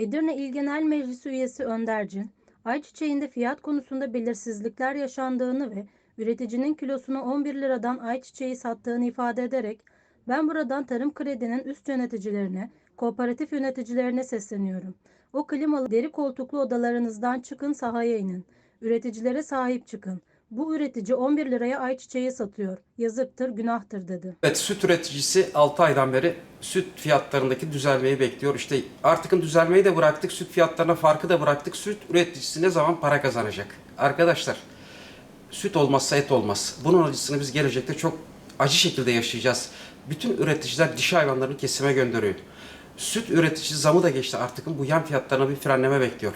Edirne İl Genel Meclisi üyesi Öndercin, ayçiçeğinde fiyat konusunda belirsizlikler yaşandığını ve üreticinin kilosunu 11 liradan ayçiçeği sattığını ifade ederek, ben buradan Tarım Kredi'nin üst yöneticilerine, kooperatif yöneticilerine sesleniyorum. O klimalı deri koltuklu odalarınızdan çıkın sahaya inin. Üreticilere sahip çıkın. Bu üretici 11 liraya ayçiçeği satıyor. Yazıktır, günahtır dedi. Evet süt üreticisi 6 aydan beri süt fiyatlarındaki düzelmeyi bekliyor. İşte artık düzelmeyi de bıraktık, süt fiyatlarına farkı da bıraktık. Süt üreticisi ne zaman para kazanacak? Arkadaşlar süt olmazsa et olmaz. Bunun acısını biz gelecekte çok acı şekilde yaşayacağız. Bütün üreticiler dişi hayvanlarını kesime gönderiyor. Süt üreticisi zamı da geçti artık bu yem fiyatlarına bir frenleme bekliyor.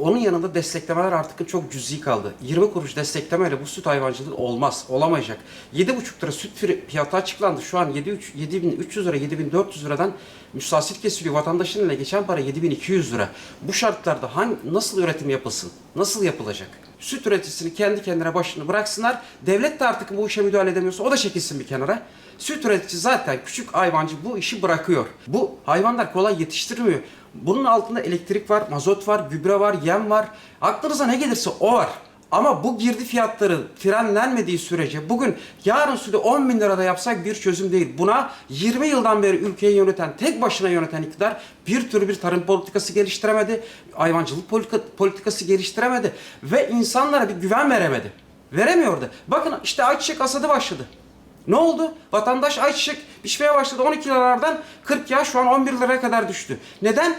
Onun yanında desteklemeler artık çok cüzi kaldı. 20 kuruş desteklemeyle bu süt hayvancılığı olmaz, olamayacak. 7,5 lira süt fi- fiyatı açıklandı. Şu an 7,3 7300 lira, 7400 liradan müstahsil kesiliyor. Vatandaşın eline geçen para 7200 lira. Bu şartlarda hangi, nasıl üretim yapılsın? Nasıl yapılacak? Süt üreticisini kendi kendine başını bıraksınlar. Devlet de artık bu işe müdahale edemiyorsa o da çekilsin bir kenara. Süt üreticisi zaten küçük hayvancı bu işi bırakıyor. Bu hayvanlar kolay yetiştirmiyor. Bunun altında elektrik var, mazot var, gübre var, yem var. Aklınıza ne gelirse o var. Ama bu girdi fiyatları frenlenmediği sürece bugün yarın sütü 10 bin lirada yapsak bir çözüm değil. Buna 20 yıldan beri ülkeyi yöneten, tek başına yöneten iktidar bir türlü bir tarım politikası geliştiremedi. Hayvancılık politika- politikası geliştiremedi. Ve insanlara bir güven veremedi. Veremiyordu. Bakın işte ayçiçek hasadı başladı. Ne oldu? Vatandaş ayçiçek biçmeye başladı 12 liralardan 40 ya şu an 11 liraya kadar düştü. Neden?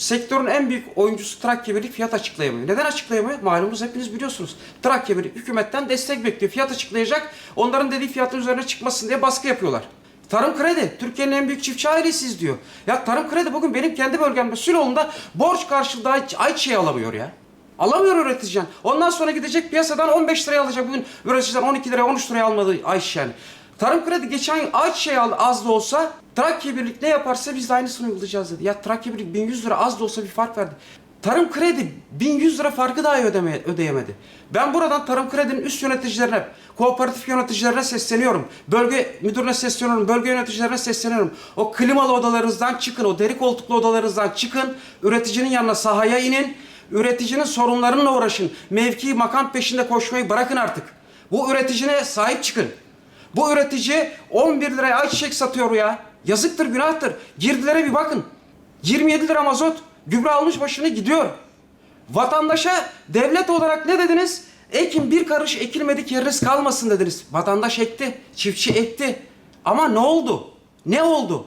Sektörün en büyük oyuncusu Trakya Birlik fiyat açıklayamıyor. Neden açıklayamıyor? Malumunuz hepiniz biliyorsunuz. Trakya Birlik hükümetten destek bekliyor. Fiyat açıklayacak. Onların dediği fiyatın üzerine çıkmasın diye baskı yapıyorlar. Tarım Kredi, Türkiye'nin en büyük çiftçi ailesiyiz diyor. Ya Tarım Kredi bugün benim kendi bölgemde Süloğlu'nda borç karşılığı ay- ayçiçeği alamıyor ya. Alamıyor üreticiden. Ondan sonra gidecek piyasadan 15 liraya alacak. Bugün üreticiden 12 liraya 13 liraya almadı ayçiçeği. Tarım Kredi geçen yıl ayçiçeği aldı az da olsa Trakya Birlik ne yaparsa biz de aynısını uygulayacağız dedi. Ya Trakya Birlik 1100 lira az da olsa bir fark verdi. Tarım Kredi 1100 lira farkı dahi ödeme, ödeyemedi. Ben buradan Tarım Kredi'nin üst yöneticilerine, kooperatif yöneticilerine sesleniyorum. Bölge müdürüne sesleniyorum, bölge yöneticilerine sesleniyorum. O klimalı odalarınızdan çıkın, o deri koltuklu odalarınızdan çıkın. Üreticinin yanına sahaya inin. Üreticinin sorunlarıyla uğraşın. Mevki makam peşinde koşmayı bırakın artık. Bu üreticine sahip çıkın. Bu üretici 11 liraya ayçiçek satıyor ya. Yazıktır, günahtır. Girdilere bir bakın. 27 lira mazot. Gübre almış başını gidiyor. Vatandaşa devlet olarak ne dediniz? Ekin bir karış ekilmedik yeriniz kalmasın dediniz. Vatandaş ekti, çiftçi ekti. Ama ne oldu? Ne oldu?